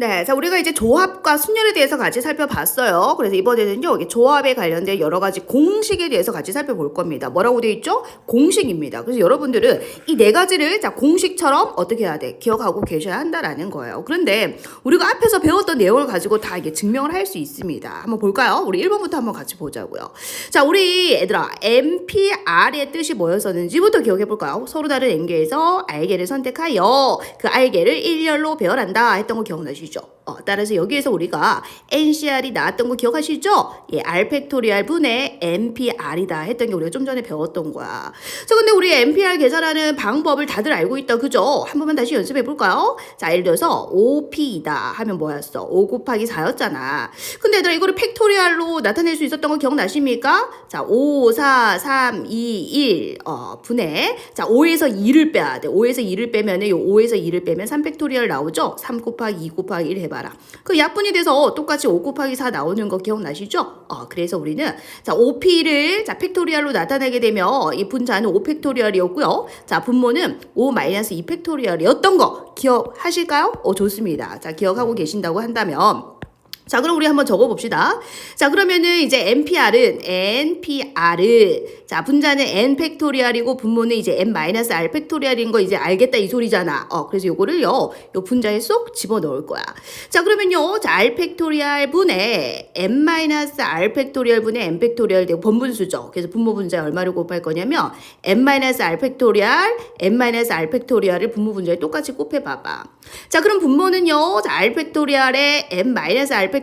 네, 자 우리가 이제 조합과 순열에 대해서 같이 살펴봤어요. 그래서 이번에는요, 조합에 관련된 여러 가지 공식에 대해서 같이 살펴볼 겁니다. 뭐라고 되어 있죠? 공식입니다. 그래서 여러분들은 이 네 가지를 자 공식처럼 어떻게 해야 돼? 기억하고 계셔야 한다라는 거예요. 그런데 우리가 앞에서 배웠던 내용을 가지고 다 이게 증명을 할 수 있습니다. 한번 볼까요? 우리 1번부터 한번 같이 보자고요. 자, 우리 얘들아, MPR의 뜻이 뭐였었는지부터 기억해 볼까요? 서로 다른 N개에서 알개를 선택하여 그 알개를 일렬로 배열한다 했던 거 기억나시죠? 어, 따라서 여기에서 우리가 NCR이 나왔던 거 기억하시죠? 예, R 팩토리얼 분의 NPR이다 했던 게 우리가 좀 전에 배웠던 거야. 자, 근데 우리 NPR 계산하는 방법을 다들 알고 있다, 그죠? 한 번만 다시 연습해 볼까요? 자, 예를 들어서 5P이다 하면 뭐였어? 5 곱하기 4였잖아. 근데 얘들아, 이거를 팩토리얼로 나타낼 수 있었던 거 기억나십니까? 자, 5, 4, 3, 2, 1, 어, 분의, 자, 5에서 2를 빼야 돼. 5에서 2를 빼면은, 요 5에서 2를 빼면 3 팩토리얼 나오죠? 3 곱하기 2 곱하기 1 해봐라. 그 약분이 돼서 똑같이 5 곱하기 4 나오는 거 기억나시죠? 어, 그래서 우리는, 자, 5P를, 자, 팩토리얼로 나타내게 되면, 이 분자는 5 팩토리얼이었고요. 자, 분모는 5 마이너스 2 팩토리얼이었던 거 기억하실까요? 어, 좋습니다. 자, 기억하고 계신다고 한다면, 자, 그럼 우리 한번 적어봅시다. 자, 그러면은 이제 NPR은, NPR은, 자, 분자는 N 팩토리얼이고 분모는 이제 N 마이너스 R 팩토리얼인 거 이제 알겠다 이 소리잖아. 어, 그래서 요거를요, 요 분자에 쏙 집어 넣을 거야. 자, 그러면요, 자, R 팩토리얼 분의 N 마이너스 R 팩토리얼 분의 N 팩토리얼 되고 번분수죠. 그래서 분모 분자에 얼마를 곱할 거냐면, N 마이너스 R 팩토리얼, N 마이너스 R 팩토리얼을 분모 분자에 똑같이 곱해봐봐. 자, 그럼 분모는요, 자, R 팩토리얼에 N 마이너스 R 팩토리얼,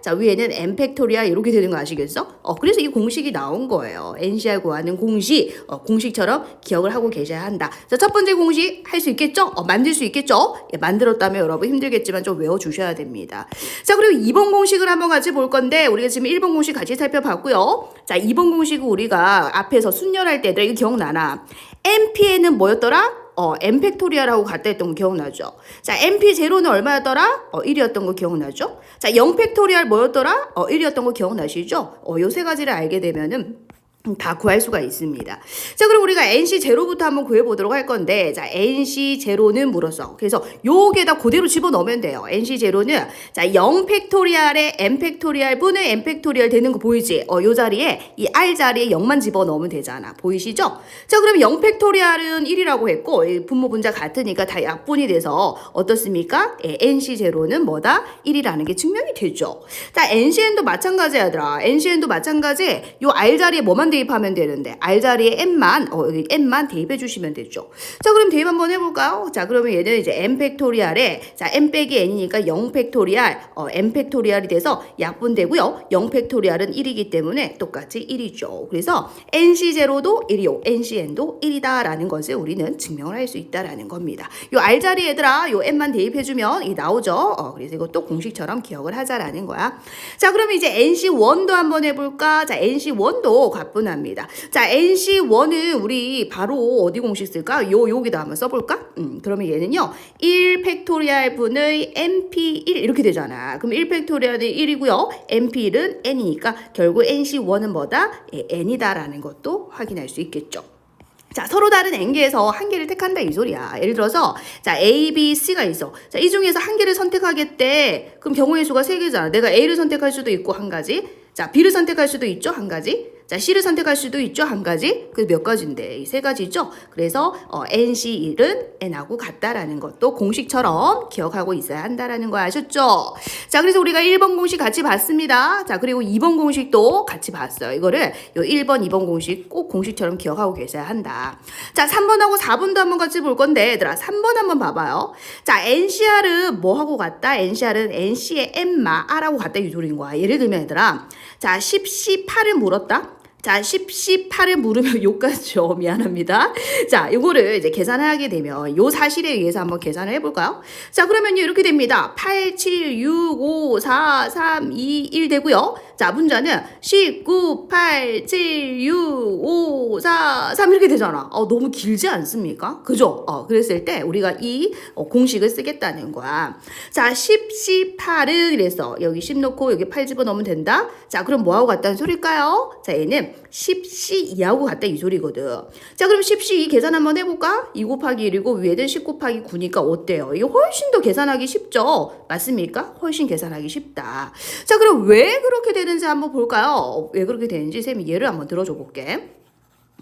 자, 위에는 N 팩토리얼 이렇게 되는 거 아시겠어? 어, 그래서 이 공식이 나온 거예요. NCR 구하는 공식, 어, 공식처럼 기억을 하고 계셔야 한다. 자, 첫 번째 공식 할 수 있겠죠? 어, 만들 수 있겠죠? 예, 만들었다면 여러분 힘들겠지만 좀 외워 주셔야 됩니다. 자, 그리고 2번 공식을 한번 같이 볼 건데, 우리가 지금 1번 공식 같이 살펴봤고요. 자, 2번 공식은 우리가 앞에서 순열할 때, 얘들아, 이거 기억나나? MP에는 뭐였더라? 어, M 팩토리얼하고 같다 했던 거 기억나죠? 자, MP 제로는 얼마였더라? 어, 1이었던 거 기억나죠? 자, 0 팩토리얼 뭐였더라? 어, 1이었던 거 기억나시죠? 어, 요 세 가지를 알게 되면은 다 구할 수가 있습니다. 자, 그럼 우리가 NC 제로부터 한번 구해보도록 할 건데, 자, NC 제로는 물었어. 그래서 요게다 그대로 집어 넣으면 돼요. NC 제로는 자, 0 팩토리얼에 M 팩토리얼 분의 M 팩토리얼 되는 거 보이지? 어, 요 자리에 이 R 자리에 0만 집어 넣으면 되잖아. 보이시죠? 자, 그럼 0 팩토리얼은 1이라고 했고, 이 분모 분자 같으니까 다 약분이 돼서 어떻습니까? 예, NC 제로는 뭐다? 1이라는 게 증명이 되죠. 자, NCN도 마찬가지야, 얘들아. NCN도 마찬가지. 요 R 자리에 뭐만 대입하면 되는데 R 자리에 n만 어 여기 n만 대입해 주시면 되죠. 자 그럼 대입 한번 해볼까요? 자 그러면 얘는 이제 n 팩토리얼에 자 n 빼기 n이니까 0 팩토리얼 어 n 팩토리얼이 돼서 약분되고요. 0 팩토리얼은 1이기 때문에 똑같이 1이죠. 그래서 nc 제로도 1이요, ncn도 1이다라는 것을 우리는 증명을 할 수 있다라는 겁니다. 요 R 자리 얘들아 요 n만 대입해 주면 이 나오죠. 어 그래서 이것도 공식처럼 기억을 하자라는 거야. 자 그러면 이제 nc1도 한번 해볼까? 자 nc1도 가뿐 합니다. 자, NC1은 우리 바로 어디 공식 쓸까? 요, 여기다 한번 써볼까? 음, 그러면 얘는요, 1 팩토리얼 분의 MP1 이렇게 되잖아. 그럼 1 팩토리얼은 1이고요. MP1은 N이니까 결국 NC1은 뭐다? 예, N이다라는 것도 확인할 수 있겠죠. 자, 서로 다른 N개에서 한 개를 택한다 이 소리야. 예를 들어서 자, A, B, C가 있어. 자, 이 중에서 한 개를 선택하겠대. 그럼 경우의 수가 세 개잖아. 내가 A를 선택할 수도 있고 한 가지. 자, B를 선택할 수도 있죠. 한 가지. 자, C를 선택할 수도 있죠. 한 가지. 그 몇 가지인데? 이 세 가지죠. 그래서 어, NC1은 N하고 같다라는 것도 공식처럼 기억하고 있어야 한다라는 거 아셨죠? 자, 그래서 우리가 1번 공식 같이 봤습니다. 자, 그리고 2번 공식도 같이 봤어요. 이거를 요 1번, 2번 공식 꼭 공식처럼 기억하고 계셔야 한다. 자, 3번하고 4번도 한번 같이 볼 건데, 얘들아, 3번 한번 봐봐요. 자, NCR은 뭐하고 같다? NCR은 NC의 N마 R하고 같다 이 소리인 거야. 예를 들면 얘들아, 자, 10, 18을 물었다. 자, 10, 18을 물으면 요까지죠. 미안합니다. 자, 요거를 이제 계산하게 되면 요 사실에 의해서 한번 계산을 해볼까요? 자, 그러면요. 이렇게 됩니다. 8, 7, 6, 5, 4, 3, 2, 1 되고요. 자, 자, 문자는 19, 8, 7, 6, 5, 4, 3 이렇게 되잖아. 어, 너무 길지 않습니까? 그죠? 어, 그랬을 때 우리가 이 어, 공식을 쓰겠다는 거야. 자, 10, 18은 이래서 여기 10 놓고 여기 8 집어넣으면 된다. 자, 그럼 뭐하고 같다는 소릴까요? 자, 얘는 10, 2하고 같다 이 소리거든. 자, 그럼 10, 2 계산 한번 해볼까? 2 곱하기 1이고 위에는 10 곱하기 9니까 어때요? 이게 훨씬 더 계산하기 쉽죠? 맞습니까? 훨씬 계산하기 쉽다. 자, 그럼 왜 그렇게 되는 지 한번 볼까요? 왜 그렇게 되는지 쌤이 예를 한번 들어줘 볼게.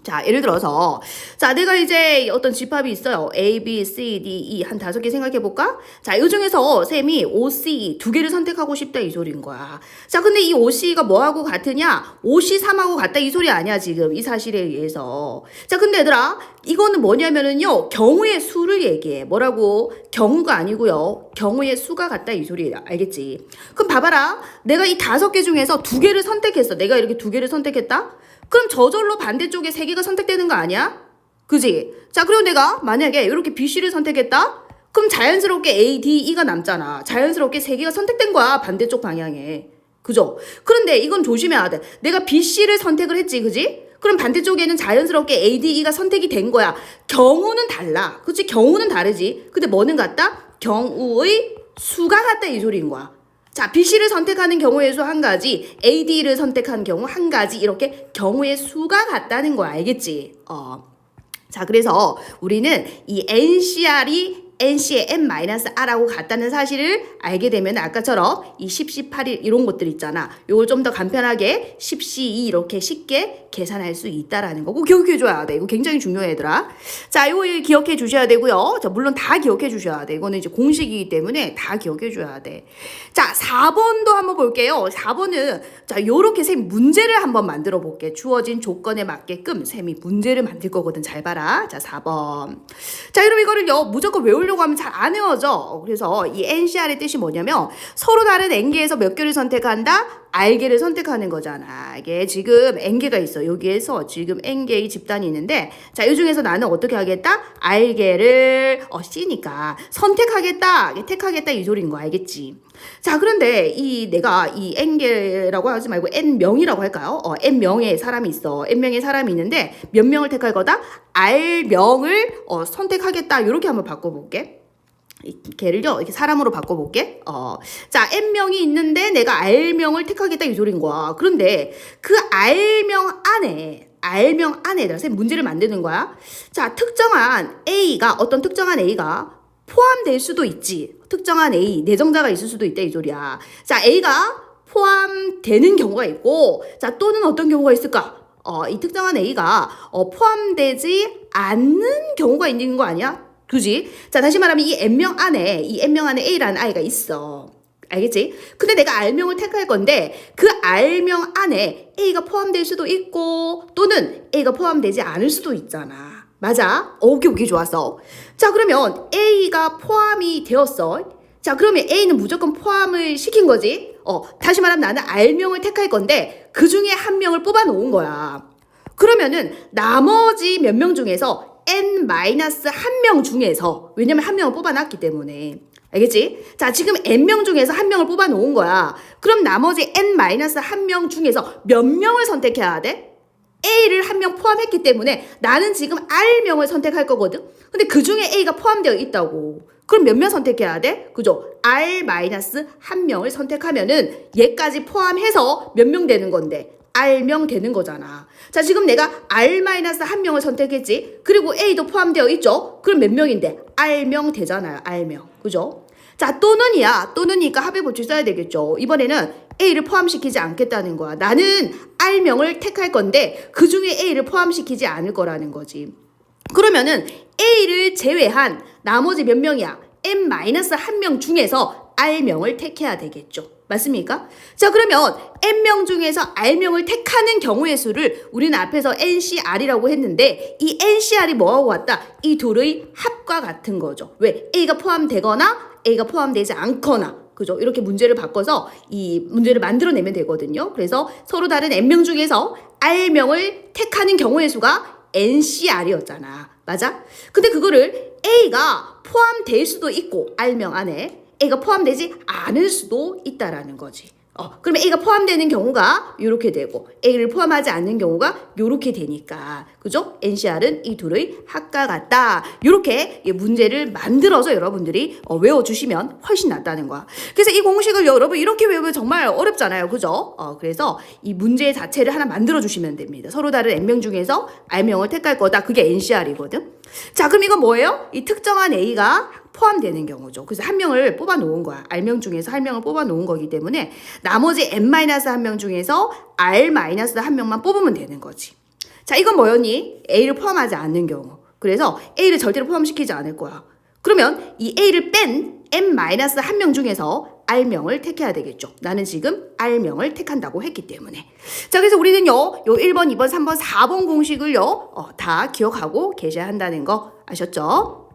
자, 예를 들어서, 자, 내가 이제 어떤 집합이 있어요. A, B, C, D, E 한 다섯 개 생각해 볼까? 자, 이 중에서 쌤이 O, C 두 개를 선택하고 싶다 이 소리인 거야. 자, 근데 이 O, C가 뭐하고 같으냐? O, C 3하고 같다 이 소리 아니야, 지금. 이 사실에 의해서. 자, 근데 얘들아, 이거는 뭐냐면은요, 경우의 수를 얘기해. 뭐라고? 경우가 아니고요. 경우의 수가 같다 이 소리야. 알겠지? 그럼 봐봐라. 내가 이 다섯 개 중에서 두 개를 선택했어. 내가 이렇게 두 개를 선택했다? 그럼 저절로 반대쪽에 세 개가 선택되는 거 아니야? 그지? 자, 그리고 내가 만약에 이렇게 B, C를 선택했다? 그럼 자연스럽게 A, D, E가 남잖아. 자연스럽게 세 개가 선택된 거야. 반대쪽 방향에. 그죠? 그런데 이건 조심해야 돼. 내가 B, C를 선택을 했지. 그지? 그럼 반대쪽에는 자연스럽게 A, D, E가 선택이 된 거야. 경우는 달라. 그치? 경우는 다르지. 근데 뭐는 같다? 경우의 수가 같다. 이 소리인 거야. 자, BC를 선택하는 경우의 수 한 가지, AD를 선택한 경우 한 가지, 이렇게 경우의 수가 같다는 거 알겠지? 어. 자, 그래서 우리는 이 NCR이 NC의 N-R하고 같다는 사실을 알게 되면 아까처럼 이 10, 18일 이런 것들 있잖아. 요걸 좀 더 간편하게 10, 12 이렇게 쉽게 계산할 수 있다라는 거. 꼭 기억해 줘야 돼. 이거 굉장히 중요해 얘들아. 자, 이거 기억해 주셔야 되고요. 자, 물론 다 기억해 주셔야 돼. 이거는 이제 공식이기 때문에 다 기억해 줘야 돼. 자, 4번도 한번 볼게요. 4번은 자, 요렇게 쌤 문제를 한번 만들어 볼게. 주어진 조건에 맞게끔 쌤이 문제를 만들 거거든. 잘 봐라. 자, 4번. 자, 그럼 이거를요. 무조건 외우려 고 하면 잘 안 외워져. 그래서 이 NCR의 뜻이 뭐냐면 서로 다른 N개에서 몇 개를 선택한다? R개를 선택하는 거잖아. 이게 지금 N개가 있어. 여기에서 지금 N개의 집단이 있는데 자, 이 중에서 나는 어떻게 하겠다? R개를 어, C니까 선택하겠다. 택하겠다 이 소리인 거 알겠지? 자, 그런데 이 내가 이 N개라고 하지 말고 N명이라고 할까요? 어, N명의 사람이 있어. N명의 사람이 있는데 몇 명을 택할 거다? R명을 어, 선택하겠다. 이렇게 한번 바꿔볼게. 이 걔를요 이렇게 사람으로 바꿔볼게. 어, 자 N명이 있는데 내가 R명을 택하겠다 이 소린 거야. 그런데 그 R명 안에 R명 안에 선 문제를 만드는 거야. 자 특정한 A가 어떤 특정한 A가 포함될 수도 있지. 특정한 A 내정자가 있을 수도 있다 이 소리야. 자 A가 포함되는 경우가 있고, 자 또는 어떤 경우가 있을까? 어, 이 특정한 A가 어, 포함되지 않는 경우가 있는 거 아니야? 그지? 자, 다시 말하면 이 N명 안에, 이 N명 안에 A라는 아이가 있어. 알겠지? 근데 내가 R명을 택할 건데, 그 R명 안에 A가 포함될 수도 있고, 또는 A가 포함되지 않을 수도 있잖아. 맞아? 오케이, 오케이, 좋았어. 자, 그러면 A가 포함이 되었어. 자, 그러면 A는 무조건 포함을 시킨 거지? 어, 다시 말하면 나는 R명을 택할 건데, 그 중에 한 명을 뽑아 놓은 거야. 그러면은, 나머지 몇 명 중에서 n-1명 중에서 왜냐면 한 명을 뽑아놨기 때문에 알겠지? 자 지금 n명 중에서 한 명을 뽑아놓은 거야 그럼 나머지 n-1명 중에서 몇 명을 선택해야 돼? A를 한 명 포함했기 때문에 나는 지금 R명을 선택할 거거든 근데 그 중에 A가 포함되어 있다고 그럼 몇 명 선택해야 돼? 그죠? R-한 명을 선택하면은 얘까지 포함해서 몇 명 되는 건데 R명 되는 거잖아. 자, 지금 내가 R-한 명을 선택했지. 그리고 A도 포함되어 있죠. 그럼 몇 명인데? R명 되잖아요. R명. 그죠? 자, 또는이야. 또는이니까 합의 법칙 써야 되겠죠. 이번에는 A를 포함시키지 않겠다는 거야. 나는 R명을 택할 건데 그 중에 A를 포함시키지 않을 거라는 거지. 그러면은 A를 제외한 나머지 몇 명이야? N-한 명 중에서 R명을 택해야 되겠죠. 맞습니까? 자, 그러면 N명 중에서 R명을 택하는 경우의 수를 우리는 앞에서 NCR이라고 했는데 이 NCR이 뭐하고 같다? 이 둘의 합과 같은 거죠. 왜? A가 포함되거나 A가 포함되지 않거나 그죠? 이렇게 문제를 바꿔서 이 문제를 만들어내면 되거든요. 그래서 서로 다른 N명 중에서 R명을 택하는 경우의 수가 NCR이었잖아. 맞아? 근데 그거를 A가 포함될 수도 있고 R명 안에 A가 포함되지 않을 수도 있다라는 거지. 어, 그러면 A가 포함되는 경우가 이렇게 되고 A를 포함하지 않는 경우가 이렇게 되니까 그죠? NCR은 이 둘의 합과 같다. 이렇게 문제를 만들어서 여러분들이 어, 외워주시면 훨씬 낫다는 거야. 그래서 이 공식을 여러분 이렇게 외우면 정말 어렵잖아요. 그죠? 어, 그래서 이 문제 자체를 하나 만들어 주시면 됩니다. 서로 다른 N명 중에서 R명을 택할 거다. 그게 NCR이거든. 자, 그럼 이건 뭐예요? 이 특정한 A가 포함되는 경우죠. 그래서 한 명을 뽑아 놓은 거야. R명 중에서 한 명을 뽑아 놓은 거기 때문에 나머지 N-한 명 중에서 R-한 명만 뽑으면 되는 거지. 자, 이건 뭐였니? A를 포함하지 않는 경우. 그래서 A를 절대로 포함시키지 않을 거야. 그러면 이 A를 뺀 M-한 명 중에서 R명을 택해야 되겠죠. 나는 지금 R명을 택한다고 했기 때문에. 자, 그래서 우리는요, 요 1번, 2번, 3번, 4번 공식을요, 어, 다 기억하고 계셔야 한다는 거 아셨죠?